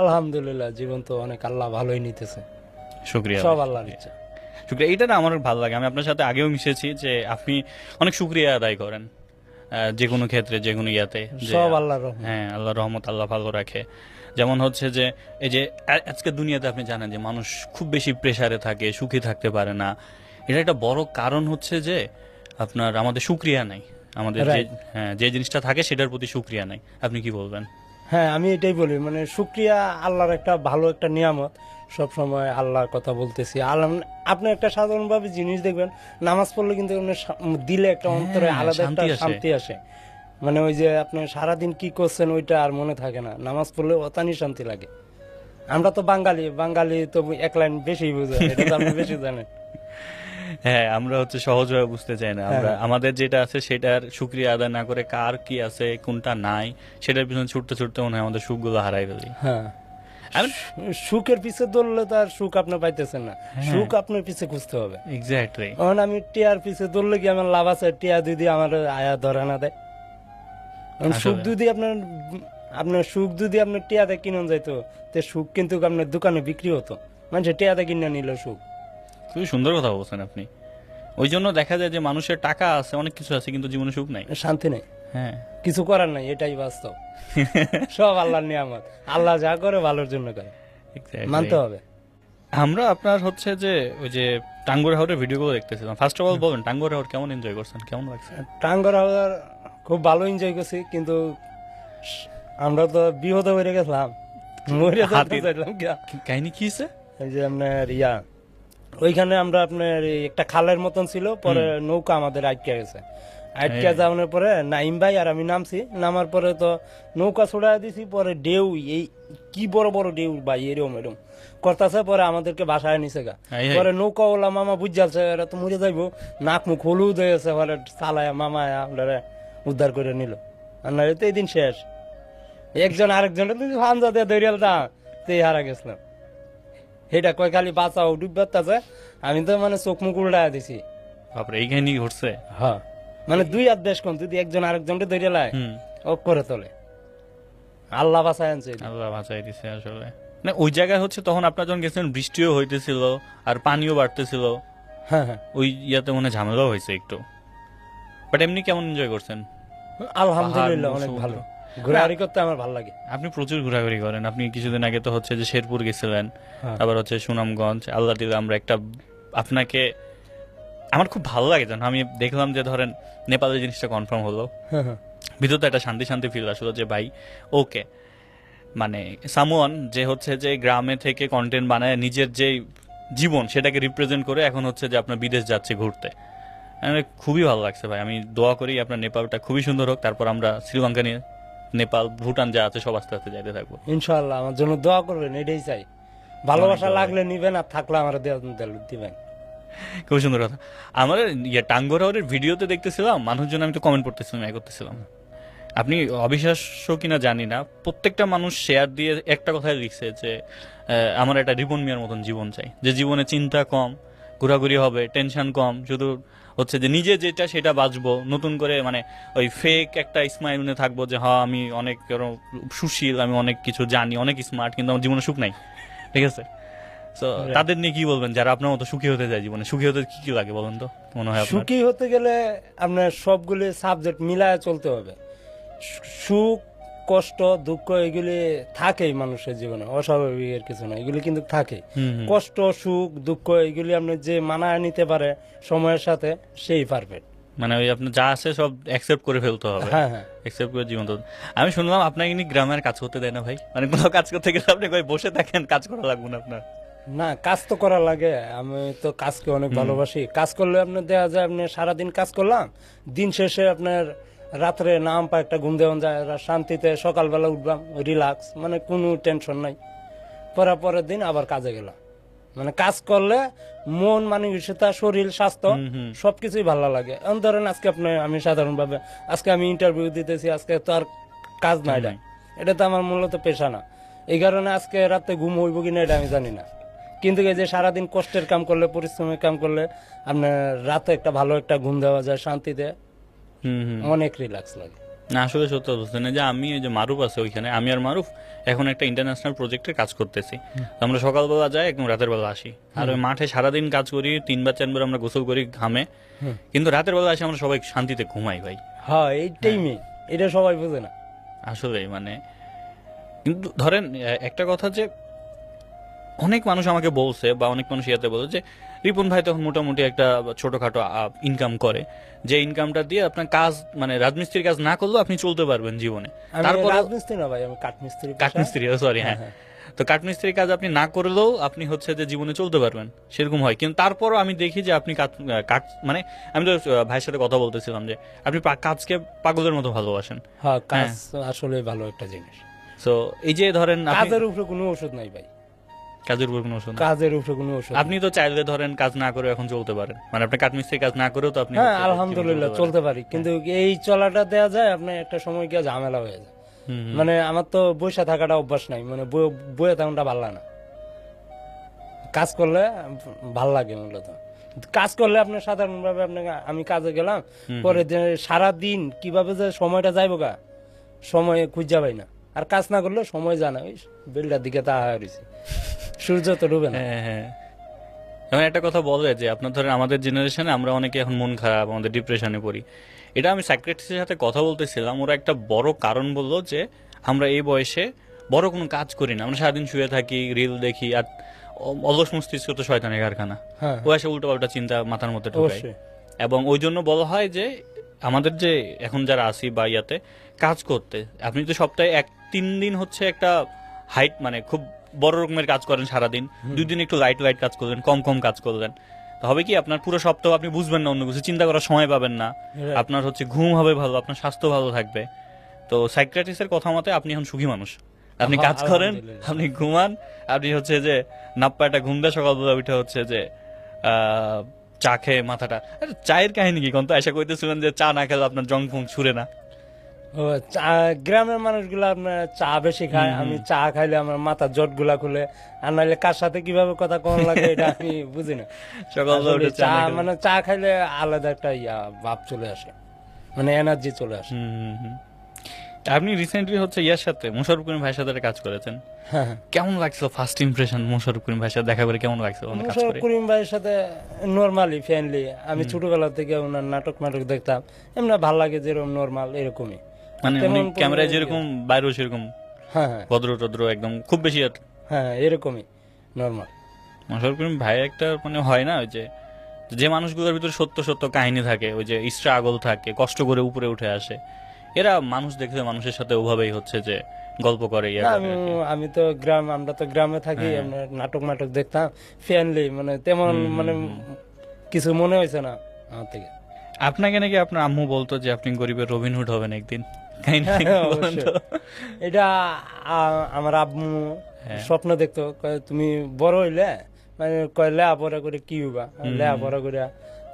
আলহামদুলিল্লাহ জীবন তো অনেক আল্লাহ ভালোই নিতেছে। শুক্রিয়া সব আল্লাহর ইচ্ছা। শুক্রিয়া এটা না আমার ভালো লাগে। আমি আপনার সাথে আগেও মিশেছি যে আপনি অনেক শুক্রিয়া আদায় করেন যে কোনো ক্ষেত্রে যে কোনো ইয়াতে। সব আল্লাহর রহমত। হ্যাঁ আল্লাহ রহমত আল্লাহ ভালো রাখে। যেমন হচ্ছে যে এই যে আজকে দুনিয়াতে আপনি জানেন যে মানুষ খুব বেশি প্রেসারে থাকে সুখী থাকতে পারে না। এটা একটা বড় কারণ হচ্ছে যে আপনার আমাদের সুক্রিয়া নাই। আমাদের যে হ্যাঁ যে জিনিসটা থাকে সেটার প্রতি সুক্রিয়া নাই। আপনি কি বলবেন? হ্যাঁ আমি এটাই বলি মানে শুক্রিয়া আল্লাহর একটা ভালো একটা নিয়ামত। সব সময় আল্লাহর কথা বলতেছি। আল্লাহ আপনি একটা সাধারণভাবে জিনিস দেখবেন নামাজ পড়লে কিন্তু দিলে একটা অন্তরে হ্যাঁ, আলাদা একটা শান্তি আসে। শান্তি আসে। মানে ওই যে আপনি সারাদিন কি করছেন ওইটা আর মনে থাকে না। নামাজ পড়লে অতানি শান্তি লাগে। আমরা তো বাঙালি বাঙালি তো এক লাইন বেশি বুঝে এটা তো আপনি বেশি জানেন। হ্যাঁ আমরা হচ্ছে সহজভাবে বুঝতে চাই না। আমরা আমাদের যেটা আছে সেটার সুক্রিয়া আদায় না করে কার কি আছে কোনটা নাই সেটার পিছনে ছুটতে ছুটতে মনে হয় আমাদের সুখগুলো হারাই ফেলি। হ্যাঁ। সুখের পিছে দৌড়লে তো আর সুখ আপনি পাইতেছেন না। সুখ আপনার পিছে খুঁজতে হবে। এক্স্যাক্টলি এখন আমি টিয়ার পিছে দৌড়লে কি আমার লাভ আছে? টিয়া যদি আমার আয়া ধরে না দেয়। সুখ। যদি আপনার আপনার সুখ যদি আপনার টিয়াতে কিনে যাইতো তে সুখ কিন্তু আপনার দোকানে বিক্রি হতো। মানুষের টিয়াতে কিনে নিল সুখ। খুবই সুন্দর কথা বলছেন আপনি। ওই জন্য দেখা যায় যে মানুষের টাকা আছে অনেক কিছু আছে কিন্তু জীবনে সুখ নাই। শান্তি নেই। হ্যাঁ। কিছু করার নাই এটাই বাস্তব। সব আল্লাহর নিয়ামত। আল্লাহ যা করে ভালোর জন্য করে। মানতে হবে। আমরা আপনার হচ্ছে যে ওই যে টাঙ্গুর হাওড়ের ভিডিওগুলো দেখতেছিলাম। ফার্স্ট অফ অল বলবেন টাঙ্গুর হাওড় কেমন এনজয় করছেন? কেমন লাগছে? টাঙ্গর হাওয়ার খুব ভালো এনজয় করছি কিন্তু আমরা তো বিহত হয়ে গেছিলাম। মরে কাহিনী কি হয়েছে যে আপনার ইয়া ওইখানে আমরা আপনার একটা খালের মতন ছিল পরে নৌকা আমাদের আটকে গেছে। আটকে যাওয়ার পরে নাইম ভাই আর আমি নামছি নামার পরে তো নৌকা ছড়া দিছি পরে ঢেউ এই কি বড় বড় ঢেউ ভাই এরম এরম। করতেছে পরে আমাদেরকে বাসায় নিছে গা। পরে নৌকা ওলা মামা বুঝালছে এরা তো মরে যাইবো। নাক মুখ হলুদ হয়ে গেছে পরে চালায় মামা আপনারা উদ্ধার করে নিল। আর না তো এই দিন শেষ। একজন তা তেই হারা গেছিলাম। এটা কয় খালি বাঁচাও ডুববাচ্ছে আমি তো মানে চোখ মুখ উল্টায় দিছি। বাপরে এই কাহিনী ঘটছে? হ্যাঁ। মানে দুই হাত দেশ কোন যদি একজন আরেকজনকে ধরে লাই ও করে তোলে। আল্লাহ বাসায় আনছে আল্লাহ বাঁচাই দিছে আসলে। না ওই জায়গায় হচ্ছে তখন আপনার যখন গেছিলেন বৃষ্টিও হইতেছিল আর পানিও বাড়তেছিল। হ্যাঁ হ্যাঁ। ওই ইয়াতে মনে ঝামেলাও হয়েছে একটু। বাট এমনি কেমন এনজয় করছেন? আলহামদুলিল্লাহ অনেক ভালো। ঘোরাঘুরি করতে আমার ভালো লাগে। আপনি প্রচুর ঘোরাঘুরি করেন। আপনি কিছুদিন আগে তো হচ্ছে যে শেরপুর গেছিলেন হ্যাঁ। তারপর হচ্ছে সুনামগঞ্জ আল্লাহ দিলে আমরা একটা আপনাকে আমার খুব ভালো লাগে জানো আমি দেখলাম যে ধরেন নেপালের জিনিসটা কনফার্ম হলো। হ্যাঁ, হ্যাঁ। ভিতরতে একটা শান্তি শান্তি ফিল আসলো যে ভাই ওকে মানে সামওয়ান যে হচ্ছে যে গ্রামে থেকে কন্টেন্ট বানায় নিজের যে জীবন সেটাকে রিপ্রেজেন্ট করে এখন হচ্ছে যে আপনার বিদেশ যাচ্ছে ঘুরতে। খুবই ভালো লাগছে ভাই। আমি দোয়া করি আপনার নেপালটা খুবই সুন্দর হোক তারপর আমরা শ্রীলঙ্কা নিয়ে নেপাল ভুটান যা আছে সব আস্তে আস্তে যাইতে থাকব। ইনশাল্লাহ আমার জন্য দোয়া করবেন এটাই চাই। ভালোবাসা লাগলে নিবেন আর থাকলে আমার দিবেন। খুবই সুন্দর কথা। আমার ইয়ে টাঙ্গরাওয়ারের ভিডিওতে দেখতেছিলাম মানুষজন আমি তো কমেন্ট করতেছিলাম এ করতেছিলাম। আপনি অবিশ্বাস্য কিনা জানি না প্রত্যেকটা মানুষ শেয়ার দিয়ে একটা কথাই লিখছে যে আমার একটা রিবন মিয়ার মতন জীবন চাই। যে জীবনে চিন্তা কম ঘোরাঘুরি হবে টেনশন কম শুধু হচ্ছে যে নিজে যেটা সেটা বাঁচবো নতুন করে মানে ওই ফেক একটা স্মাইল নিয়ে থাকব যে হ্যাঁ আমি অনেক সুশীল আমি অনেক কিছু জানি অনেক স্মার্ট কিন্তু আমার জীবনে সুখ নাই। ঠিক আছে? তো তাদের নিয়ে কি বলবেন? যারা আপনার মতো সুখী হতে যায় জীবনে সুখী হতে কি কি লাগে বলেন তো? মনে হয় সুখী হতে গেলে আপনার সবগুলি সাবজেক্ট মিলায় চলতে হবে। সুখ কষ্ট দুঃখ এগুলি থাকেই মানুষের জীবনে অস্বাভাবিকের কিছু না এগুলি কিন্তু থাকে। কষ্ট সুখ দুঃখ এগুলি আপনি যে মানায় নিতে পারে সময়ের সাথে সেই পারফেক্ট মানে ওই আপনার যা আছে সব অ্যাকসেপ্ট করে ফেলতে হবে। হ্যাঁ হ্যাঁ। অ্যাকসেপ্ট করে জীবন আমি শুনলাম আপনাকে নিয়ে গ্রামের কাজ করতে দেয় না ভাই? মানে কোনো কাজ করতে গেলে আপনি কই বসে থাকেন কাজ করা লাগবে না আপনার? না কাজ তো করা লাগে। আমি তো কাজকে অনেক ভালোবাসি। কাজ করলে আপনার দেখা যায় আপনি সারাদিন কাজ করলাম দিন শেষে আপনার রাত্রে নাম পা একটা ঘুম দেওয়া যায় শান্তিতে সকালবেলা উঠলাম রিল্যাক্স মানে কোনো টেনশন নাই। পরে পরের দিন আবার কাজে গেলাম। মানে কাজ করলে মন মানসিকতা শরীর স্বাস্থ্য। সবকিছুই ভালো লাগে। এখন ধরেন আজকে আপনি আমি সাধারণভাবে আজকে আমি ইন্টারভিউ দিতেছি আজকে তো আর কাজ নাই এটা এটা তো আমার মূলত পেশা না। এই কারণে আজকে রাতে ঘুম হইব কিনা এটা আমি জানি না। কিন্তু এই যে সারাদিন কষ্টের কাম করলে পরিশ্রমের কাম করলে আপনার রাতে একটা ভালো একটা ঘুম দেওয়া যায় শান্তিতে। অনেক রিল্যাক্স লাগে। না আসলে সত্য বলছেন যে আমি ওই যে মারুফ আছে ওইখানে আমি আর মারুফ এখন একটা ইন্টারন্যাশনাল প্রজেক্টে কাজ করতেছি। আমরা সকালবেলা যাই একদম রাতের বেলা আসি। আর ওই মাঠে সারাদিন কাজ করি তিনবার চারবার আমরা গোসল করি ঘামে। কিন্তু রাতের বেলা আসি আমরা সবাই শান্তিতে ঘুমাই ভাই। হ্যাঁ এইটাই মেয়ে এটা সবাই বোঝে না। আসলে মানে কিন্তু ধরেন একটা কথা যে অনেক মানুষ আমাকে বলছে বা অনেক মানুষ ইয়াতে বলছে যে রিপন ভাই তখন মোটামুটি একটা ছোটখাটো ইনকাম করে। যে ইনকামটা দিয়ে আপনার কাজ মানে রাজমিস্ত্রির কাজ না করলেও আপনি চলতে পারবেন জীবনে। তারপর রাজমিস্ত্রি না ভাই আমি কাঠমিস্ত্রি কাঠমিস্ত্রি সরি হ্যাঁ। হ্যাঁ, তো কাঠমিস্ত্রির কাজ আপনি না করলেও আপনি হচ্ছে যে জীবনে চলতে পারবেন। সেরকম হয়। কিন্তু তারপরও আমি দেখি যে আপনি কাঠ মানে আমি তো ভাইয়ের সাথে কথা বলতেছিলাম যে আপনি কাজকে পাগলের মতো ভালোবাসেন। হ্যাঁ কাজ আসলে ভালো একটা জিনিস। তো এই যে ধরেন কাজের উপরে কোনো ওষুধ নাই ভাই। কাজের উপর কোনো ওষুধ কাজের উপরে কোনো ওষুধ আপনি তো চাইলে ধরেন কাজ না করে এখন চলতে পারেন। মানে আপনি কাজ না করেও তো আপনি হ্যাঁ আলহামদুলিল্লাহ চলতে পারি। কিন্তু এই চলাটা দেয়া যায় আপনার একটা সময় গিয়ে ঝামেলা হয়ে যায়। মানে আমার তো বসে থাকাটা অভ্যাস নাই মানে বইয়ে থাকাটা ভালো না। কাজ করলে ভালো লাগে মূলত। কাজ করলে আপনার সাধারণভাবে আপনাকে আমি কাজে গেলাম পরে সারা দিন কীভাবে যে সময়টা যাইব গা সময় খুঁজা পাই না। আর কাজ না করলে সময় জানা ওই বেলটার দিকে তা হয়েছে সূর্য তো ডুবে না। হ্যাঁ হ্যাঁ। এমন একটা কথা বলে যে আপনার ধরেন আমাদের জেনারেশনে আমরা অনেকে এখন মন খারাপ আমাদের ডিপ্রেশনে পড়ি। এটা আমি সাইক্রেটিস্টের সাথে কথা বলতেছিলাম ওরা একটা বড় কারণ বলল যে আমরা এই বয়সে বড় কোনো কাজ করি না। আমরা সারাদিন শুয়ে থাকি রিল দেখি আর অলস মস্তিষ্ক তো শয়তানের কারখানা। হ্যাঁ। ও এসে উল্টো পাল্টা চিন্তা মাথার মধ্যে ঢোকায়। এবং ওই জন্য বলা হয় যে আমাদের যে এখন যারা আসি বা ইয়াতে কাজ করতে আপনি তো সপ্তাহে এক তিন দিন হচ্ছে একটা হাইট মানে খুব বড় রকমের কাজ করেন সারাদিন। দুই দিন একটু লাইট লাইট কাজ করলেন কম কম কাজ করলেন। হবে কি আপনার পুরো সপ্তাহ আপনি বুঝবেন না অন্য কিছু চিন্তা করার সময় পাবেন না। আপনার হচ্ছে ঘুম হবে ভালো আপনার স্বাস্থ্য ভালো থাকবে। তো সাইক্রেটিসের কথা মতে আপনি এখন সুখী মানুষ। আপনি কাজ করেন আপনি ঘুমান আপনি হচ্ছে যে নাপ্পা একটা ঘুম দেয় সকালবেলা উঠে হচ্ছে যে আহ, চা খেয়ে মাথাটা চায়ের কাহিনী কি কোন তো? আশা করতেছিলেন যে চা না খেলে আপনার জং ফং ছুড়ে না। গ্রামের মানুষগুলো আপনার চা বেশি খায় আমি চা খাইলে আমার মাথার জটগুলা খুলে আর নাহলে কার সাথে কীভাবে কথা কম লাগে এটা আমি বুঝি না। চা মানে চা খাইলে আলাদা একটা ইয়া ভাব চলে আসে। মানে এনার্জি চলে আসে। আপনি রিসেন্টলি হচ্ছে ইয়ার সাথে মোশারফ করিম ভাইয়ের সাথে একটা কাজ করেছেন। হ্যাঁ হ্যাঁ। কেমন লাগছিল ফার্স্ট ইমপ্রেশন মোশারফ করিম ভাইয়ের সাথে? দেখা করে কেমন লাগছিল করে করিম ভাইয়ের সাথে নর্মালি ফ্রেন্ডলি আমি ছোটবেলা থেকে ওনার নাটক নাটক দেখতাম। এমনি ভালো লাগে যেরকম নর্মাল এরকমই। মানে উনি ক্যামেরায় যেরকম বাইরেও সেরকম হ্যাঁ হ্যাঁ। ভদ্র টদ্র একদম খুব বেশি আর হ্যাঁ এরকমই নর্মাল মোশারফ করিম ভাই একটা মানে হয় না ওই যে যে মানুষগুলোর ভিতরে সত্য সত্য কাহিনী থাকে ওই যে স্ট্রাগল থাকে কষ্ট করে উপরে উঠে আসে এরা মানুষ দেখলে মানুষের সাথে ওভাবেই হচ্ছে যে গল্প করে আমি তো গ্রাম আমরা তো গ্রামে থাকি হ্যাঁ। আমরা নাটক নাটক দেখতাম ফ্রেন্ডলি মানে তেমন মানে কিছু মনে হয়েছে না আমার থেকে। আপনাকে নাকি আপনার আম্মু বলতো যে আপনি গরিবের রবিনহুড হবেন একদিন? হ্যাঁ। এটা আমার আব্বু হ্যাঁ। স্বপ্ন দেখতো তুমি বড় হইলে? মানে কয় লেয়া পড়া করে কি হইবা? লেয়া পড়া করে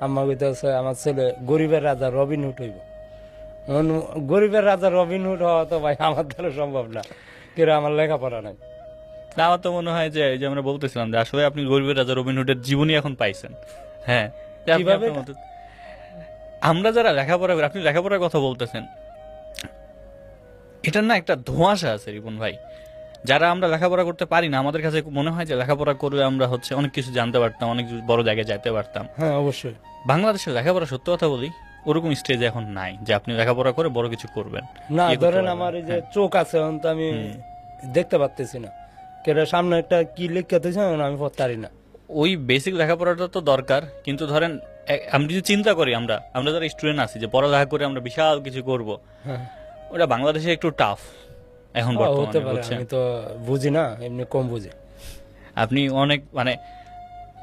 আম্মা কইতেছে আমার ছেলে গরিবের রাজা রবিন হুড হইব। গরিবের রাজা রবিন হুড হওয়া তো ভাই আমার দ্বারা সম্ভব না কিন্তু আমার লেখাপড়া নাই। আমার তো মনে হয় যে এই যে আমরা বলতেছিলাম যে আসলে আপনি গরিবের রাজা রবিনহুডের জীবনী এখন পাইছেন। হ্যাঁ আমরা যারা লেখাপড়া করি আপনি লেখাপড়ার কথা বলতেছেন। এটার না একটা ধোঁয়াশা আছে রিপন ভাই। যারা আমরা লেখাপড়া করতে পারি না আমাদের কাছে মনে হয় যে লেখাপড়া করে আমরা হচ্ছে অনেক কিছু জানতে পারতাম অনেক বড় জায়গায় যাইতে পারতাম। হ্যাঁ অবশ্যই। বাংলাদেশের লেখাপড়া সত্য কথা বলি ওরকম স্টেজে এখন নাই যে আপনি লেখাপড়া করে বড় কিছু করবেন। না ধরেন আমার এই যে হ্যাঁ। চোখ আছে এখন তো আমি দেখতে পারতেছি না। কেটে সামনে একটা কি লিখে দিয়েছে আমি পড়তে পারি না। ওই বেসিক লেখাপড়াটা তো দরকার কিন্তু ধরেন আমরা যদি চিন্তা করি আমরা আমরা যারা স্টুডেন্ট আছি যে পড়ালেখা করে আমরা বিশাল কিছু করব। হ্যাঁ। ওটা বাংলাদেশে একটু টাফ এখন হ্যাঁ, হতে পারে আমি তো বুঝি না এমনি কম বুঝি। আপনি অনেক মানে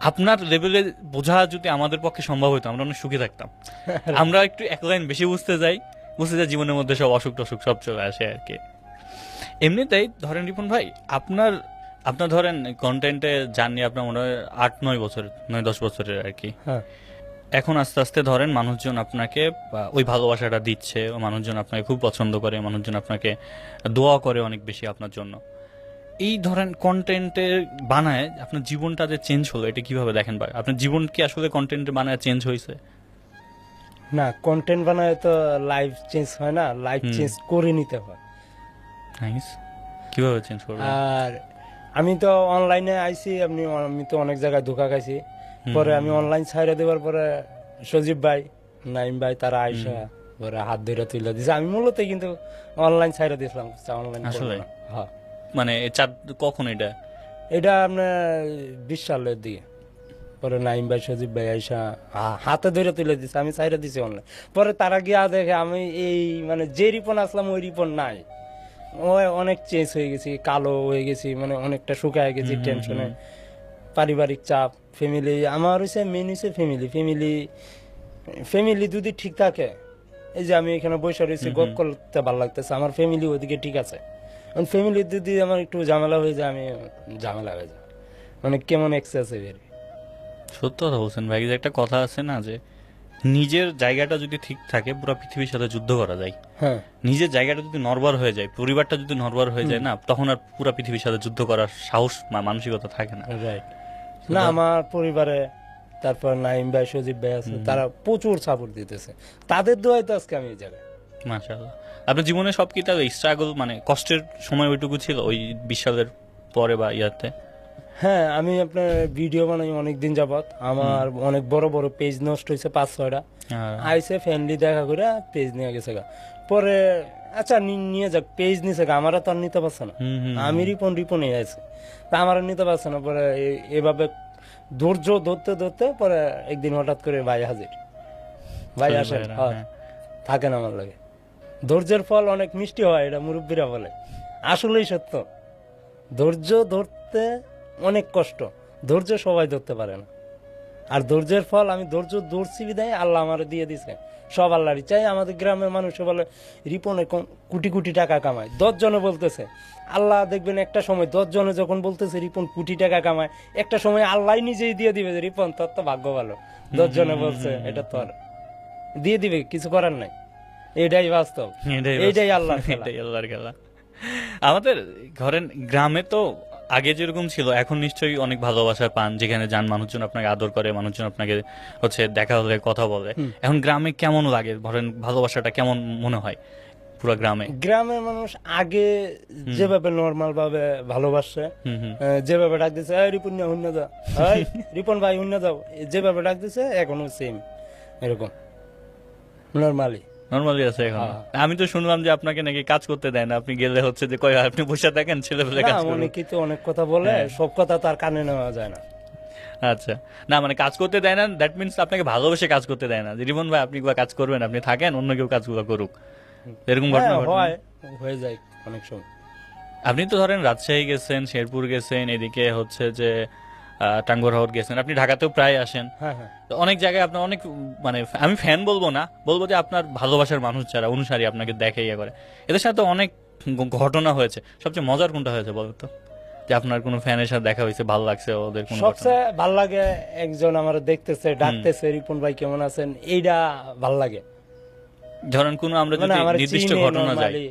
আপনার লেভেলে বোঝা যদি আমাদের পক্ষে সম্ভব হতো আমরা অনেক সুখে থাকতাম। আমরা একটু এক লাইন বেশি বুঝতে যাই বুঝতে যাই জীবনের মধ্যে সব অসুখ টসুখ সব চলে আসে আর কি। এমনিতেই ধরেন রিপন ভাই আপনার আপনার ধরেন কন্টেন্টে জানি আপনার মনে হয় আট নয় বছর নয় দশ বছরের আর কি। হ্যাঁ। এখন আস্তে আস্তে ধরেন মানুষজন আপনাকে ওই ভালোবাসাটা দিচ্ছে ও মানুষজন আপনাকে খুব পছন্দ করে মানুষজন আপনাকে দোয়া করে অনেক বেশি আপনার জন্য। এই ধরেন কন্টেন্টে বানায় আপনার জীবনটা যে চেঞ্জ হলো এটা কীভাবে দেখেন ভাই? আপনার জীবন কি আসলে কন্টেন্টে বানায় চেঞ্জ হয়েছে? না কন্টেন্ট বানায় তো লাইফ চেঞ্জ হয় না লাইফ চেঞ্জ করে নিতে হয়। নাইস কীভাবে চেঞ্জ করবেন? আর আমি তো অনলাইনে আইছি আপনি আমি তো অনেক জায়গায় ধোকা খাইছি। পরে আমি অনলাইন ছাইড়ে দেওয়ার পরে সজীব ভাই নাইম ভাই তারা আইসা পরে হাত ধরে তুলে দিছে। আমি মূলত কিন্তু অনলাইন ছাইড়ে দিয়েছিলাম অনলাইন আসলে? হ্যাঁ। মানে চার কখন এটা? এটা আপনার বিশ সালের দিকে। পরে নাইম ভাই সজীব ভাই আইসা হাতে ধরে তুলে দিছে আমি ছাইড়ে দিছি অনলাইন পরে তারা গিয়া দেখে আমি এই মানে যে রিপন আসলাম ওই রিপন নাই। ও অনেক চেঞ্জ হয়ে গেছি কালো হয়ে গেছি মানে অনেকটা শুকায় গেছি টেনশনে পারিবারিক চাপ ফ্যামিলি আমার হচ্ছে মেন হচ্ছে ফ্যামিলি ফ্যামিলি ফ্যামিলি যদি ঠিক থাকে এই যে আমি এখানে বসে রয়েছি গপ করতে ভালো লাগতেছে আমার ফ্যামিলি ওদিকে ঠিক আছে। ফ্যামিলি যদি আমার একটু ঝামেলা হয়ে যায় আমি ঝামেলা হয়ে যায়। মানে কেমন এক্সেসিভ এর সত্য কথা বলছেন ভাই যে একটা কথা আছে না যে নিজের জায়গাটা যদি ঠিক থাকে পুরো পৃথিবীর সাথে যুদ্ধ করা যায়। হ্যাঁ। নিজের জায়গাটা যদি নরবর হয়ে যায় পরিবারটা যদি নরবর হয়ে যায় না তখন আর পুরো পৃথিবীর সাথে যুদ্ধ করার সাহস মানসিকতা থাকে না। রাইট না আমার পরিবারে তারপর নাইম ভাই সজীব ভাই আছে তারা প্রচুর সাপোর্ট দিতেছে। তাদের দোয়াই তো আজকে আমি এই জায়গায়। মাশাআল্লাহ। আপনার জীবনে সব কি তাহলে স্ট্রাগল মানে কষ্টের সময় ওইটুকু ছিল ওই বিশ সালের পরে বা ইয়াতে? হ্যাঁ আমি আপনার ভিডিও বানাই অনেক দিন যাবত আমার অনেক বড় বড় পেজ নষ্ট হয়েছে পাঁচ ছয়টা। আইসে ফ্যামিলি দেখা করে পেজ নিয়ে গেছে গা। পরে আচ্ছা নিয়ে যাক পেজ নিছে গা আমারও তো আর নিতে পারছে না। আমি রিপন রিপনই আছে তা আমার নিতে পারছে না পরে এভাবে ধৈর্য ধরতে ধরতে পরে একদিন হঠাৎ করে ভাই হাজির। ভাই ভাইয়েরা, হ্যাঁ, হ্যাঁ। থাকেন আমার লাগে। ধৈর্যের ফল অনেক মিষ্টি হয় এটা মুরব্বীরা বলে। আসলেই সত্য। ধৈর্য ধরতে অনেক কষ্ট। ধৈর্য সবাই ধরতে পারে না। আর ধৈর্যের ফল আমি ধৈর্য ধরছি বিদায় আল্লাহ আমার দিয়ে দিছে। সব আল্লাহরই চাই আমাদের গ্রামের মানুষ বলে রিপনে কোটি কোটি টাকা কামায়। দশ জনে বলতেছে আল্লাহ দেখবেন একটা সময় দশ জনে যখন বলতেছে রিপন কোটি টাকা কামায়। একটা সময় আল্লাহ নিজেই দিয়ে দিবে যে রিপন তোর তো ভাগ্য ভালো। দশ জনে বলছে এটা তোর। দিয়ে দিবে কিছু করার নাই। এটাই বাস্তব। এটাই খেলা। এটাই আল্লাহর খেলা। আমাদের ধরেন গ্রামে তো আগে যেরকম ছিল এখন নিশ্চয়ই অনেক ভালোবাসা পান যেখানে যান মানুষজন আপনাকে আদর করে মানুষজন আপনাকে হচ্ছে দেখা হলে কথা বলে। এখন গ্রামে কেমন লাগে? ধরেন ভালোবাসাটা কেমন মনে হয় পুরো গ্রামে? গ্রামের মানুষ আগে যেভাবে নর্মাল ভাবে ভালোবাসে হুম হুম। আহ, যেভাবে ডাক দিছে "এই রিপন না হুন্য রিপন ভাই হুন্য যাও। যেভাবে ডাক দিছে এখনও সেম এরকম। নর্মালি। নর্মালি আছে এখন। হ্যাঁ। আমি তো শুনলাম যে আপনাকে নাকি কাজ করতে দেয় না। আপনি গেলে হচ্ছে যে কয় আপনি বসে থাকেন ছেলে পেলে কাজ তো অনেক কথা বলে হ্যাঁ। সব কথা তার কানে নেওয়া যায় না। আচ্ছা। না মানে কাজ করতে দেয় না দ্যাট মিনস আপনাকে ভালোবেসে কাজ করতে দেয় না। যে রিবন ভাই আপনি কাজ করবেন আপনি থাকেন অন্য কেউ কাজগুলো করুক। এরকম ঘটনা হ্যাঁ, হয় হয়ে যায় অনেক সময়। আপনি তো ধরেন রাজশাহী গেছেন শেরপুর গেছেন এদিকে হচ্ছে যে আহ, টাঙ্গরহাওর গেছেন আপনি ঢাকাতেও প্রায় আসেন। হ্যাঁ হ্যাঁ। অনেক জায়গায় আপনার অনেক মানে আমি ফ্যান বলব না বলব যে আপনার ভালোবাসার মানুষ যারা অনুসারী আপনাকে দেখে ইয়ে করে। এদের সাথে অনেক ঘটনা হয়েছে। সবচেয়ে মজার কোনটা হয়েছে বলো তো? যে আপনার কোনো ফ্যানের সাথে দেখা হয়েছে ভালো লাগছে ওদের কোনো সবচেয়ে ভালো লাগে একজন আমার দেখতেছে ডাকতেছে রিপন ভাই কেমন আছেন? এইটা ভালো লাগে। ধরেন কোনো আমরা মানে যদি নির্দিষ্ট ঘটনা normally,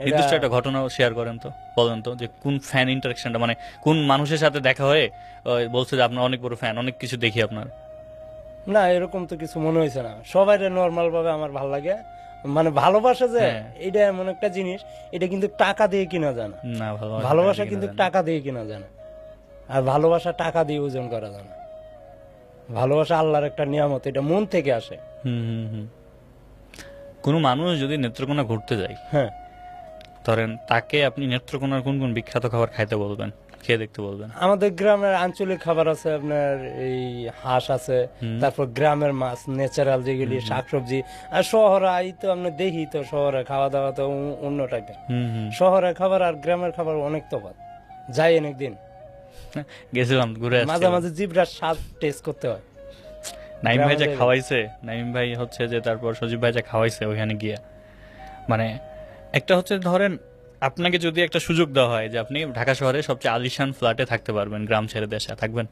নির্দিষ্ট একটা ঘটনা শেয়ার করেন তো বলেন তো যে কোন ফ্যান ইন্টারাকশনটা মানে কোন মানুষের সাথে দেখা হয়ে বলছে যে আপনার অনেক বড় ফ্যান অনেক কিছু দেখি আপনার? না এরকম তো কিছু মনে হয়েছে না। সবাই নর্মাল ভাবে আমার ভালো লাগে। মানে ভালোবাসা যে হ্যাঁ। এটা এমন একটা জিনিস এটা কিন্তু টাকা দিয়ে কিনা যায় না না ভালো ভালোবাসা কিন্তু টাকা দিয়ে কিনা যায় না আর ভালোবাসা টাকা দিয়ে ওজন করা যায় না ভালোবাসা আল্লাহর একটা নিয়ামত এটা মন থেকে আসে। হুম হুম হুম। কোনো মানুষ যদি নেত্রকোনা ঘুরতে যায় হ্যাঁ। ধরেন তাকে আপনি নেত্রকোনার কোন কোন বিখ্যাত খাবার খাইতে বলবেন? খেয়ে দেখতে বলবেন। আমাদের গ্রামের আঞ্চলিক খাবার আছে আপনার এই হাঁস আছে তারপর গ্রামের মাছ ন্যাচারাল যেগুলি শাকসবজি আর শহরে আই তো আমরা দেখি তো শহরে খাওয়া দাওয়া তো অন্য- টাইপের শহরের খাবার আর গ্রামের খাবার অনেক তফাৎ। যাই অনেকদিন গেছিলাম ঘুরে মাঝে মাঝে জিব্রার স্বাদ টেস্ট করতে হয়। নাইম ভাই যা খাওয়াইছে নাইম ভাই হচ্ছে যে তারপর সজীব ভাই যা খাওয়াইছে ওইখানে গিয়া। মানে একটা হচ্ছে ধরেন আপনাকে যদি একটা সুযোগ দেওয়া হয় যে আপনি ঢাকা শহরে সবচেয়ে আলিশান ফ্ল্যাটে থাকতে পারবেন গ্রাম ছেড়ে দেশে থাকবেন?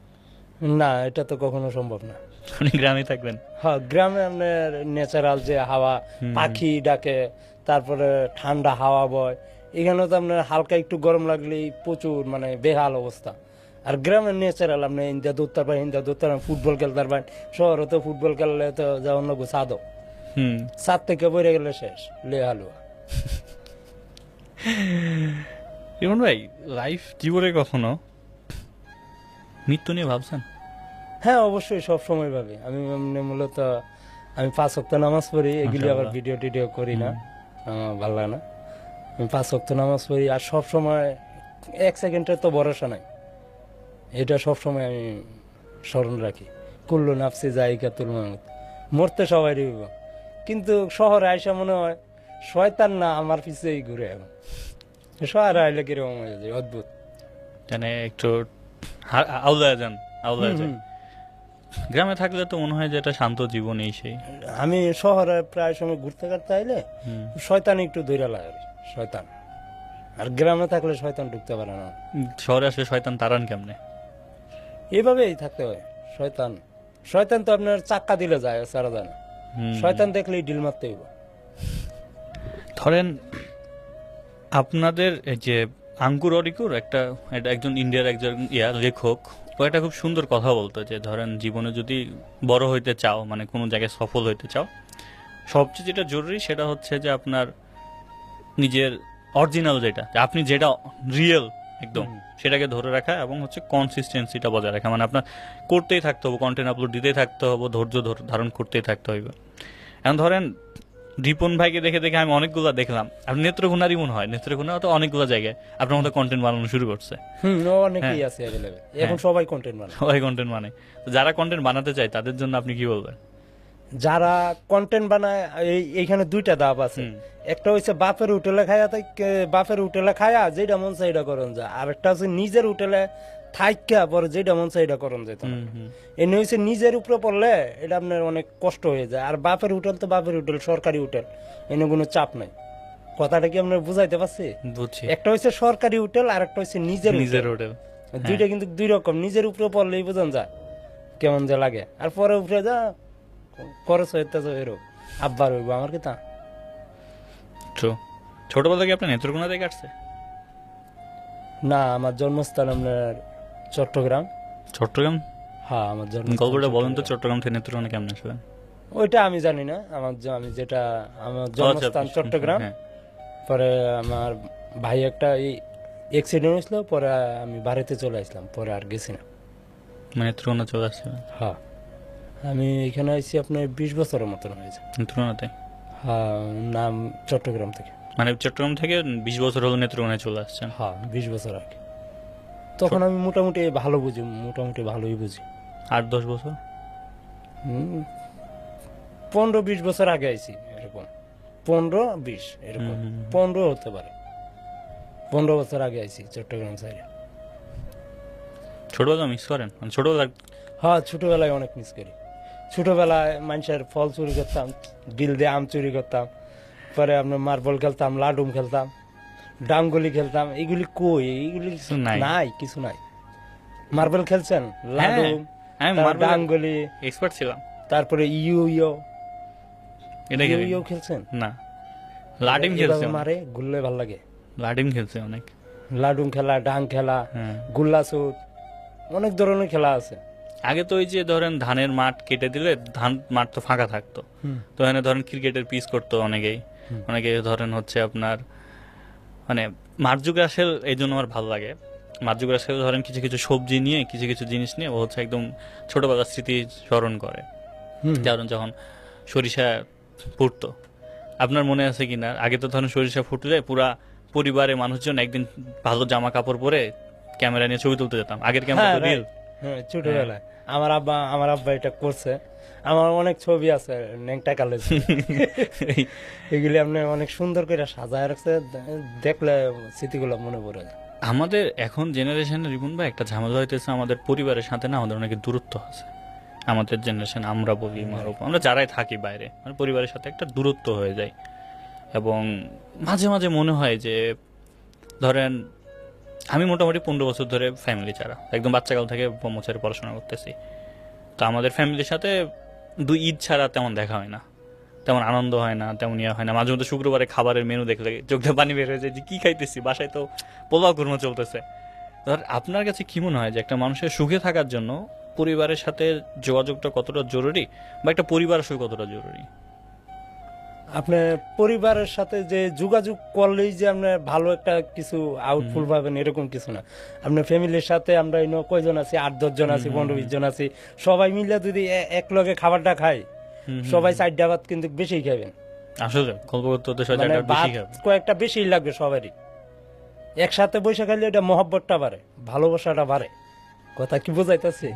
না এটা তো কখনো সম্ভব না। আপনি গ্রামে থাকবেন? হ্যাঁ গ্রামে আপনার ন্যাচারাল যে হাওয়া পাখি ডাকে তারপরে ঠান্ডা হাওয়া বয় এখানে তো আপনার হালকা একটু গরম লাগলেই প্রচুর মানে বেহাল অবস্থা। আর গ্রামের ন্যাচারাল আপনি ইন্ডিয়া দৌড়তে পারেন ইন্ডিয়া দৌড়তে পারেন ফুটবল খেলতে পারেন শহরে তো ফুটবল খেললে তো যা অন্য সাদো হুম। সাত থেকে পড়ে গেলে শেষ লে হালুয়া রিমন ভাই লাইফ জীবনে কখনো মৃত্যু নিয়ে ভাবছেন? হ্যাঁ অবশ্যই সব সময় ভাবে। আমি মূলত আমি পাঁচ অক্ট নামাজ পড়ি এগুলি আবার ভিডিও টিডিও করি না। আমার ভালো লাগে না। আমি পাঁচ অক্ট নামাজ পড়ি আর সব সময় এক সেকেন্ডের তো ভরসা নাই। এটা সব সময় আমি স্মরণ রাখি। কুল্লু নাফসি জায়গা তুল মরতে সবাই কিন্তু শহরে আইসা মনে হয় শয়তান না আমার পিছেই ঘুরে এখন শহরে আইলে কীরকম হয়ে যায় অদ্ভুত। মানে একটু আউলায় যান যান গ্রামে থাকলে তো মনে হয় যে এটা শান্ত জীবন এই সেই। আমি শহরে প্রায় সময় ঘুরতে ঘুরতে আইলে শয়তান একটু দৈরা লাগে শয়তান। আর গ্রামে থাকলে শয়তান ঢুকতে পারে না। শহরে আসলে শয়তান তারান কেমনে? এইভাবেই থাকতে হয় শয়তান। শয়তান তো আপনার চাক্কা দিলে যায় সারা যায় না। শয়তান দেখলেই ডিল মারতে হইব। ধরেন আপনাদের এই যে আঙ্কুর অরিকুর একটা এটা একজন ইন্ডিয়ার একজন ইয়া লেখক ও একটা খুব সুন্দর কথা বলতো যে ধরেন জীবনে যদি বড় হইতে চাও মানে কোনো জায়গায় সফল হইতে চাও সবচেয়ে যেটা জরুরি সেটা হচ্ছে যে আপনার নিজের অরিজিনাল যেটা আপনি যেটা রিয়েল একদম সেটাকে ধরে রাখা এবং হচ্ছে কনসিস্টেন্সিটা বজায় রাখা। মানে আপনার করতেই থাকতে হবে কন্টেন্ট আপলোড দিতেই থাকতে হবে ধৈর্য ধারণ করতেই থাকতে হবে এখন ধরেন রিপন ভাইকে দেখে দেখে আমি অনেকগুলো দেখলাম। আপনি নেত্রকোনারই মনে হয়। নেত্রকোনা তো অনেকগুলো জায়গায়। আপনার মতো কন্টেন্ট বানানো শুরু করছে। হুম অনেকেই হ্যাঁ। আছে এখন সবাই কন্টেন্ট বানায়। সবাই কন্টেন্ট মানে যারা কন্টেন্ট বানাতে চায় তাদের জন্য আপনি কি বলবেন? যারা কন্টেন্ট বানায় এই এইখানে দুইটা ধাপ আছে। একটা হচ্ছে বাপের হোটেলে খায়া তাই বাপের হোটেলে খায়া যেটা মন চাই এটা করন যায় আর একটা হচ্ছে নিজের হোটেলে থাইকা পরে যেটা মন চাই এটা করন যেত। এনে হচ্ছে নিজের উপরে পড়লে এটা আপনার অনেক কষ্ট হয়ে যায়। আর বাপের হোটেল তো বাপের হোটেল সরকারি হোটেল। এনে কোনো চাপ নাই। কথাটা কি আপনার বুঝাইতে পারছি? বুঝছি। একটা হচ্ছে সরকারি হোটেল আর একটা হচ্ছে নিজের নিজের হোটেল হোটেল দুইটা কিন্তু দুই রকম। নিজের উপরে পড়লেই বোঝান যায় কেমন যে লাগে। আর পরে উপরে যা খরচ হইতে এরকম। আব্বার হইব আমার কি তা ছোটবেলা কি আপনার নেত্রকোনা থেকে আসছে? না আমার জন্মস্থান আপনার চট্টগ্রাম। চট্টগ্রাম? হ্যাঁ আমার জন্মস্থান গল্পটা বলেন তো চট্টগ্রাম। থেকে নেত্রকোনা কেমন আসবেন ওইটা আমি জানি না। আমার যে- আমি যেটা আমার জন্মস্থান আচ্ছা, চট্টগ্রাম। হ্যাঁ। পরে আমার ভাই একটা এই অ্যাক্সিডেন্ট হয়েছিল পরে আমি বাড়িতে চলে আসলাম পরে আর গেছি না। মানে নেত্রকোনা চলে আসছে? হ্যাঁ। আমি এখানে আইছি আপনার বিশ বছরের মতন হয়েছে নেত্রকোনাতে হ্যাঁ নাম চট্টগ্রাম থেকে। মানে চট্টগ্রাম থেকে বিশ বছর হলো নেত্রকোনায় চলে আসছেন? হ্যাঁ বিশ বছর আগে। তখন আমি মোটামুটি ভালো বুঝি মোটামুটি ভালোই বুঝি। আট দশ বছর? হুম, পনেরো বিশ বছর আগে আইছি এরকম। পনেরো বিশ এরকম। পনেরো হতে পারে। পনেরো বছর আগে আইছি চট্টগ্রাম সাইডে। ছোটবেলা মিস করেন? মানে ছোটবেলা হ্যাঁ ছোটবেলায় অনেক মিস করি। ছোটবেলায় মানুষের ফল চুরি করতাম বিল দিয়ে আম চুরি করতাম পরে আপনার মার্বল খেলতাম লাডুম খেলতাম। ডাঙ্গুলি খেলতাম এগুলি কই? এগুলি কিছু নাই। নাই কিছু নাই। মার্বেল খেলছেন? লাডুম আমি মার্বেল ডাঙ্গুলি। এক্সপার্ট ছিলাম। তারপরে ইউ ইউ এটা ইউ কি? ইউ খেলছেন? না। লাডিম খেলছে। মারে গুললে ভালো লাগে। লাডিম খেলছে অনেক। লাডুম খেলা ডাং খেলা হ্যাঁ। গুল্লা সুট অনেক ধরনের খেলা আছে। আগে তো ওই যে ধরেন ধানের মাঠ কেটে দিলে ধান মাঠ তো ফাঁকা থাকতো। তো এখানে ধরেন ক্রিকেটের পিচ করতো অনেকেই। অনেকে ধরেন হচ্ছে আপনার মানে মার্জুক রাসেল এই জন্য আমার ভালো লাগে। মার্জুক রাসেল ধরেন কিছু কিছু সবজি নিয়ে কিছু কিছু জিনিস নিয়ে ও হচ্ছে একদম ছোটবেলার স্মৃতি স্মরণ করে। যেমন যখন সরিষা ফুটতো। আপনার মনে আছে কিনা? আগে তো ধরেন সরিষা ফুটলে পুরা পরিবারের মানুষজন একদিন ভালো জামা কাপড় পরে ক্যামেরা নিয়ে ছবি তুলতে যেতাম। আগের ক্যামেরা হ্যাঁ, রিল হ্যাঁ ছোটবেলায়। আমার আব্বা আমার আব্বা এটা করছে। আমার অনেক ছবি আছে নেংটা কালে এগুলি আপনি অনেক সুন্দর করে সাজায় রাখছে দেখলে স্মৃতিগুলো মনে পড়ে আমাদের এখন জেনারেশনে রিপন ভাই একটা ঝামেলা হইতেছে আমাদের পরিবারের সাথে না আমাদের অনেক দূরত্ব আছে। আমাদের জেনারেশন আমরা বলি মারব আমরা যারাই থাকি বাইরে মানে পরিবারের সাথে একটা দূরত্ব হয়ে যায়। এবং মাঝে মাঝে মনে হয় যে ধরেন আমি মোটামুটি পনেরো বছর ধরে ফ্যামিলি ছাড়া একদম বাচ্চাকাল থেকে ব্রহ্মচারী পড়াশোনা করতেছি। তো আমাদের ফ্যামিলির সাথে দুই ঈদ ছাড়া তেমন দেখা হয় না। তেমন আনন্দ হয় না, তেমন ইয়ে হয় না। মাঝে মধ্যে শুক্রবারে খাবারের মেনু দেখলে চোখটা পানি বের হয়ে যায় যে, কী খাইতেছি? বাসায় তো পোলাও কর্ম চলতেছে। ধর, আপনার কাছে কী মনে হয় যে, একটা মানুষের সুখে থাকার জন্য পরিবারের সাথে যোগাযোগটা কতটা জরুরি বা একটা পরিবার সুখ কতটা জরুরি? আপনার পরিবারের সাথে যে যোগাযোগ করলেই যে আপনার ভালো একটা কিছু আউটফুল পাবেন এরকম কিছু না। আপনার ফ্যামিলির সাথে আমরা কয়জন আছি আট দশ জন আছি পনেরো বিশ জন আছি সবাই মিলে যদি এক লগে খাবারটা খাই সবাই চারটা ভাত কিন্তু বেশি খাবেন আসলে মানে কয়েকটা বেশি লাগবে সবারই। একসাথে বসে খাইলে এটা মহব্বতটা বাড়ে ভালোবাসাটা বাড়ে। কথা কি বোঝাইতেছে?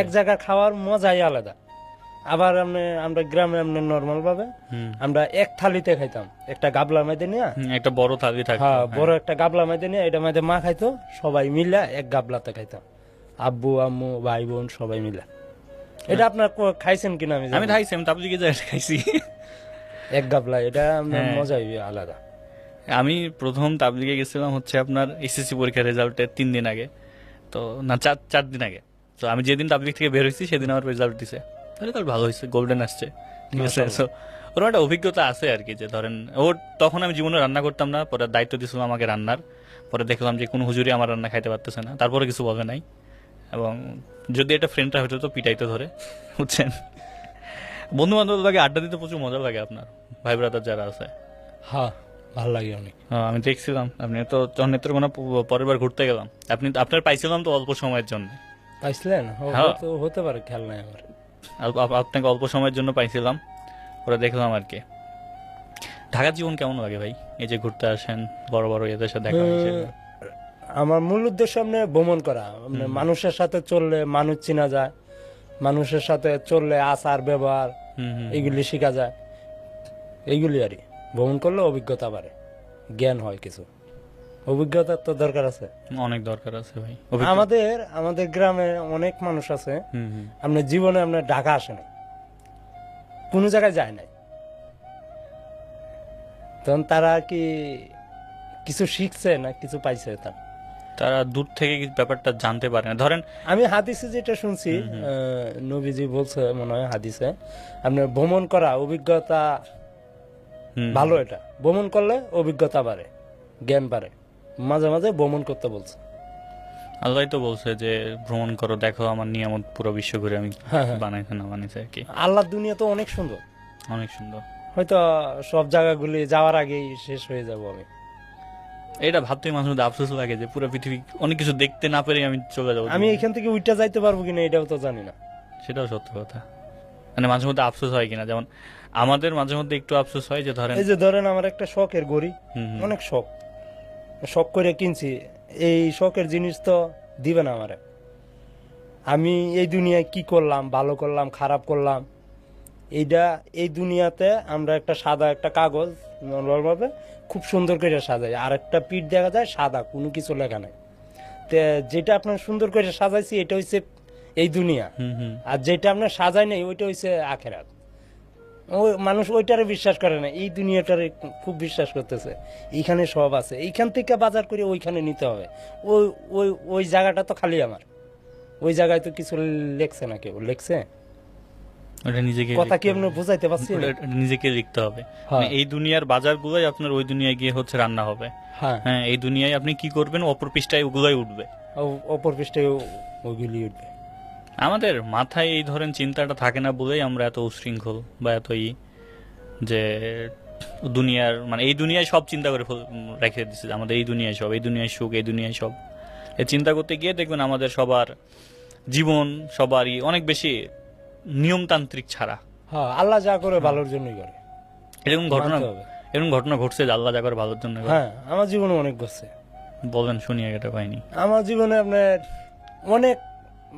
এক জায়গা খাওয়ার মজাই আলাদা। আবার আমরা আমরা গ্রামে আমরা নর্মাল ভাবে আমরা এক থালিতে খাইতাম। একটা গাবলা মেদে নিয়ে। একটা বড় থালি থাকে হ্যাঁ বড় একটা গাবলা মেদে নিয়ে এটা মেদে মা খাইতো সবাই মিলে এক গাবলাতে খাইতাম। আব্বু আম্মু ভাই বোন সবাই মিলে। এটা আপনার খাইছেন কিনা আমি আমি খাইছি আমি তাবলিগে যাই খাইছি। এক গাবলা এটা হ্যাঁ। মজাই আলাদা। আমি প্রথম তাবলিগে গেছিলাম হচ্ছে আপনার এসএসসি পরীক্ষার রেজাল্টের তিন দিন আগে। তো না চার চার দিন আগে। তো আমি যেদিন তাবলিগ থেকে বের হয়েছি সেদিন আমার রেজাল্ট দিছে। তাহলে তার ভালো হয়েছে গোল্ডেন আসছে ঠিক আছে মাশাআল্লাহ। তো ওর একটা অভিজ্ঞতা আছে আর কি যে ধরেন ওর তখন আমি জীবনে রান্না করতাম না পরে দায়িত্ব দিয়েছিল আমাকে রান্নার পরে দেখলাম যে কোনো হুজুরি আমার রান্না খাইতে পারতেছে না তারপরে কিছু বলে নাই। এবং যদি এটা ফ্রেন্ডরা হতো তো পিটাইতো ধরে বুঝছেন? বন্ধু বান্ধব লাগে আড্ডা দিতে প্রচুর মজা লাগে আপনার ভাই ব্রাদার যারা আছে। হ্যাঁ ভালো লাগে অনেক। হ্যাঁ, আমি দেখছিলাম আপনি তো যখন নেত্রকোনা পরের বার ঘুরতে গেলাম আপনি আপনার পাইছিলাম তো অল্প সময়ের জন্য। পাইছিলেন? হ্যাঁ। হতে পারে খেয়াল নাই আমার। আপনাকে অল্প সময়ের জন্য পাইছিলাম। ওরা দেখলাম আর কি। ঢাকার জীবন কেমন লাগে ভাই? এই যে ঘুরতে আসেন বড় বড় এদের সাথে দেখা আমার মূল উদ্দেশ্য আপনি ভ্রমণ করা। মানুষের সাথে চললে মানুষ চেনা যায়। মানুষের সাথে চললে আচার ব্যবহার এইগুলি শেখা যায়। এইগুলি আর কি। ভ্রমণ করলে অভিজ্ঞতা বাড়ে। জ্ঞান হয় কিছু। অভিজ্ঞতার তো দরকার আছে। অনেক দরকার আছে ভাই। আমাদের আমাদের গ্রামে অনেক মানুষ আছে। আপনার জীবনে আপনার ঢাকা আসে না কোনো জায়গায় যায় নাই। তখন তারা কি কিছু শিখছে না কিছু পাইছে তার? তারা দূর থেকে ব্যাপারটা জানতে পারে না? ধরেন আমি হাদিসে যেটা শুনছি নবীজি বলছে মনে হয় হাদিসে আপনার ভ্রমণ করা অভিজ্ঞতা ভালো এটা। ভ্রমণ করলে অভিজ্ঞতা বাড়ে জ্ঞান বাড়ে। মাঝে মাঝে ভ্রমণ করতে বলছে। আল্লাহ তো বলছে যে ভ্রমণ করো দেখো আমার নিয়ামত পুরো বিশ্ব ঘুরে আমি। বানাইছে না বানাইছে আর কি। আল্লাহর দুনিয়া তো অনেক সুন্দর। অনেক সুন্দর। হয়তো সব জায়গাগুলি যাওয়ার আগেই শেষ হয়ে যাব আমি। এটা ভাবতে মাঝে মধ্যে আফসোস লাগে যে পুরো পৃথিবী অনেক কিছু দেখতে না পেরে আমি চলে যাব। আমি এখান থেকে উইটা যাইতে পারব কিনা এটাও তো জানি না। সেটাও সত্য কথা। মানে মাঝে মধ্যে আফসোস হয় কিনা যেমন আমাদের মাঝে মধ্যে একটু আফসোস হয় যে ধরেন এই যে ধরেন আমার একটা শখের গড়ি হুম, হুম। অনেক শখ। শখ করে কিনছি এই শখের জিনিস তো দিবে না আমারে। আমি এই দুনিয়ায় কি করলাম ভালো করলাম খারাপ করলাম এইটা এই দুনিয়াতে আমরা একটা সাদা একটা কাগজ নর্মালভাবে খুব সুন্দর করে সাজাই। আর একটা পিঠ দেখা যায় সাদা কোনো কিছু লেখা নাই। তে যেটা আপনার সুন্দর করে সাজাইছি এটা হচ্ছে এই দুনিয়া। আর যেটা আপনার সাজাই নাই ওইটা হচ্ছে আখেরাত। ওই মানুষ ওইটারে বিশ্বাস করে না এই দুনিয়াটারে খুব বিশ্বাস করতেছে। এইখানে সব আছে। এইখান থেকে বাজার করে ওইখানে নিতে হবে। ওই ওই ওই জায়গাটা তো খালি আমার। ওই জায়গায় তো কিছু লেখছে না কেউ লেখছে? ওটা নিজেকে কথা কি লিখতে আপনি হবে। বুঝাইতে পারছি? ওটা নিজেকে লিখতে হবে। হ্যাঁ। মানে এই দুনিয়ার বাজারগুলোই আপনার ওই দুনিয়ায় গিয়ে হচ্ছে রান্না হবে। হ্যাঁ। হ্যাঁ এই দুনিয়ায় আপনি কি করবেন? অপর পৃষ্ঠায় ওগুলোই উঠবে। অপর পৃষ্ঠে ও- উঠবে। আমাদের মাথায় এই ধরেন চিন্তাটা থাকে না বলেই আমরা এত উশৃঙ্খল বা এত ই যে দুনিয়ার মানে এই দুনিয়ায় সব চিন্তা করে রেখে দিচ্ছে আমাদের এই দুনিয়ায় সব এই দুনিয়ায় সুখ এই দুনিয়ায় সব। এই চিন্তা করতে গিয়ে দেখবেন আমাদের সবার জীবন সবারই অনেক বেশি নিয়মতান্ত্রিক ছাড়া। হ্যাঁ আল্লাহ যা করে ভালোর জন্যই করে। এরকম ঘটনা। এরকম ঘটনা ঘটছে যে আল্লাহ যা করে ভালোর জন্য হ্যাঁ আমার জীবনে অনেক ঘটছে। বলেন শুনি এটা পাইনি আমার জীবনে আপনার অনেক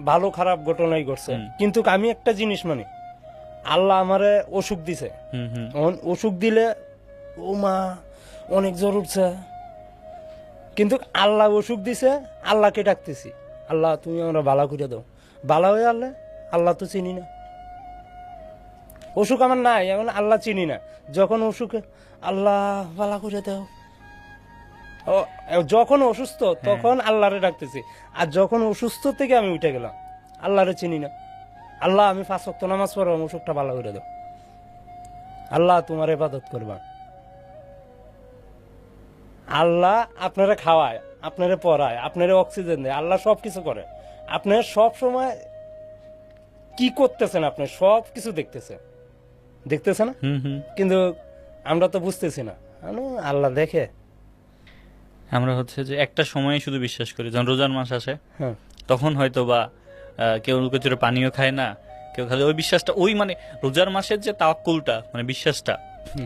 ভালো খারাপ ঘটনাই ঘটছে। কিন্তু আমি একটা জিনিস মানে আল্লাহ আমারে অসুখ দিছে। অসুখ দিলে ও মা অনেক জ্বর উঠছে। কিন্তু আল্লাহ অসুখ দিছে আল্লাহকে ডাকতেছি। আল্লাহ তুমি আমরা বালা করে দাও। বালা হয়ে আল্লাহ আল্লাহ তো চিনি না। অসুখ আমার নাই এখন আল্লাহ চিনি না। যখন অসুখে আল্লাহ বালা করে দাও। যখন অসুস্থ তখন আল্লাহরে ডাকতেছি। আর যখন অসুস্থ থেকে আমি উঠে গেলাম আল্লাহরে চিনি না। আল্লাহ আমি পাঁচ ওয়াক্ত নামাজ পড়লাম অসুখটা ভালো করে দাও। আল্লাহ তোমার ইবাদত করবা। আল্লাহ আপনারা খাওয়ায় আপনারা পড়ায় আপনারা অক্সিজেন দেয় আল্লাহ সব কিছু করে। আপনার সব সময় কি করতেছেন আপনি? সব কিছু দেখতেছেন। দেখতেছেন না? কিন্তু আমরা তো বুঝতেছি না। আল্লাহ দেখে। আমরা হচ্ছে যে একটা সময়ে শুধু বিশ্বাস করি। যখন রোজার মাস আসে হ্যাঁ। তখন হয়তো বা কেউ লুকোচুরে পানিও খায় না কেউ খালি ওই বিশ্বাসটা ওই মানে রোজার মাসের যে তাওয়াক্কুলটা মানে বিশ্বাসটা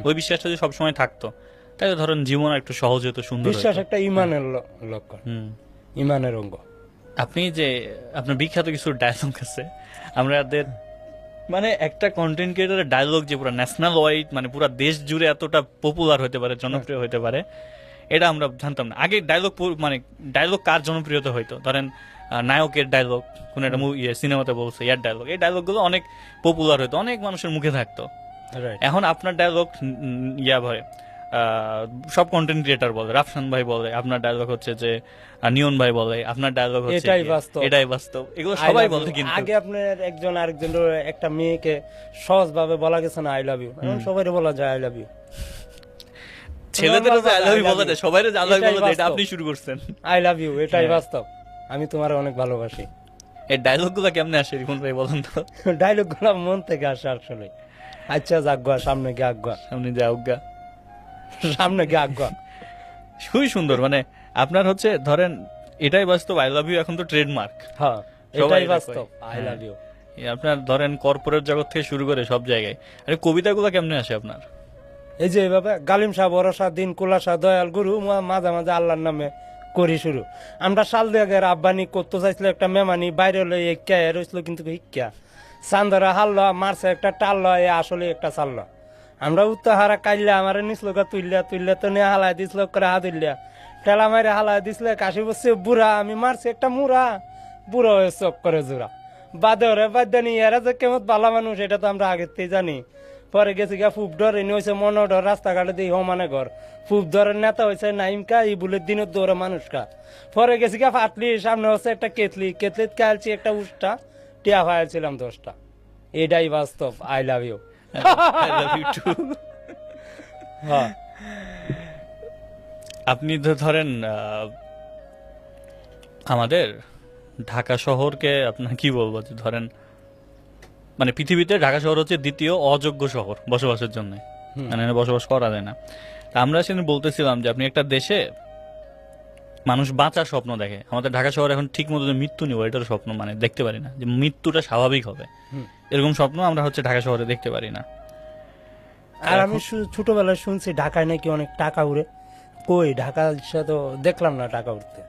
ওই বিশ্বাসটা যদি সবসময় থাকতো তাহলে ধরেন জীবন একটু সহজ হতো সুন্দর বিশ্বাস একটা ইমানের লক্ষণ। ইমানের অঙ্গ। আপনি যে আপনার বিখ্যাত কিছু ডায়লগ আছে আমাদের মানে একটা কন্টেন্ট ক্রিয়েটারের ডায়লগ যে পুরো ন্যাশনাল ওয়াইড মানে পুরো দেশ জুড়ে এতটা পপুলার হতে পারে জনপ্রিয় হতে পারে এটা আমরা জানতাম না। আগে ডায়লগ মানে ডায়লগ কার জনপ্রিয়তা হইতো? ধরেন নায়কের ডায়লগ কোন একটা মুভি সিনেমাতে বলছে ইয়ার ডায়লগ এই ডায়লগগুলো অনেক পপুলার হতো অনেক মানুষের মুখে থাকতো। এখন আপনার ডায়লগ ইয়া ভয় সব কন্টেন্ট ক্রিয়েটার বলে রাফসান ভাই বলে আপনার ডায়লগ হচ্ছে যে নিয়ন ভাই বলে আপনার ডায়লগ হচ্ছে এটাই বাস্তব। এটাই বাস্তব। এগুলো সবাই বলে কিন্তু। আগে আপনার একজন আরেকজন একটা মেয়েকে সহজ ভাবে বলা গেছে না আই লাভ ইউ এখন সবাই বলা যায় আই লাভ ইউ ছেলেদের আই লাভ বলে। দেয় সবাই আই লাভ এটাই বলে দেয় এটা আপনি শুরু করছেন। আই লাভ ইউ এটাই হ্যাঁ। বাস্তব। আমি তোমার অনেক ভালোবাসি। এই ডায়লগগুলো কেমনে আসে ভাই বলেন তো? ডায়লগগুলো মন থেকে আসে আসলে। আচ্ছা যাগুয়া সামনে গিয়ে আগুয়া সামনে যে সামনে গিয়ে আগুয়া খুবই সুন্দর মানে আপনার হচ্ছে ধরেন এটাই বাস্তব আই লাভ ইউ এখন তো ট্রেডমার্ক হ্যাঁ এটাই বাস্তব আই। লাভ ইউ আপনার ধরেন কর্পোরেট জগৎ থেকে শুরু করে সব জায়গায়। আরে কবিতাগুলো কেমনে আসে আপনার? এই যে এইভাবে গালিম শাহ বরসা দিন কুলাসা, দয়াল গুরু মাঝে মাঝে আল্লাহর নামে করি শুরু। আমরা সাল দিয়ে আব্বানি করতে চাইছিল একটা মেমানি, বাইরে হলো লই ইক্কা রইছিল কিন্তু ইক্কা চান্দরা হাল্লা, মারছে একটা টাল্লা, এ আসলে একটা চাল্লা। আমরা উত্তাহারা কাইল্লা, আমার নিচলো গা তুললা তুললা তো নিয়ে হালাই দিছিল, করে হাত তুললা ঠেলা মারে হালাই দিছিল, কাশি বসছে, বুড়া, আমি মারছি একটা মুড়া। বুড়ো হয়ে চক করে জোড়া। বাদে ওরে বাদ্যা নিয়ে এরা যে কেমন ভালো মানুষ, এটা তো আমরা আগের জানি। পরে গেছি গা ফুপ ডর এনে হয়েছে মন ডর রাস্তাঘাটে দিয়ে সমানে ঘর। ফুপ ডরের নেতা হয়েছে নাইমকা এই বুলের দিনের দৌড়ে মানুষকা। পরে গেছি গা ফাটলি সামনে হচ্ছে একটা কেতলি। কেতলিত কালছি একটা উষ্টা টিয়া ফায়াছিলাম দশটা। এটাই বাস্তব I love you I love you too হ্যাঁ। আপনি তো ধরেন আহ, আমাদের ঢাকা শহরকে আপনার কি বলব ধরেন মানে পৃথিবীতে ঢাকা শহর হচ্ছে দ্বিতীয় অযোগ্য শহর বসবাসের জন্য। মানে বসবাস করা যায় না। তা আমরা সেদিন বলতেছিলাম যে আপনি একটা দেশে মানুষ বাঁচার স্বপ্ন দেখে। আমাদের ঢাকা শহর এখন ঠিক মতো মৃত্যু নেব এটার স্বপ্ন মানে দেখতে পারি না। যে মৃত্যুটা স্বাভাবিক হবে। এরকম স্বপ্ন আমরা হচ্ছে ঢাকা শহরে দেখতে পারি না। আর আমি ছোটবেলায় শুনছি ঢাকায় নাকি অনেক টাকা উড়ে। কই? ঢাকা তো দেখলাম না টাকা উঠতে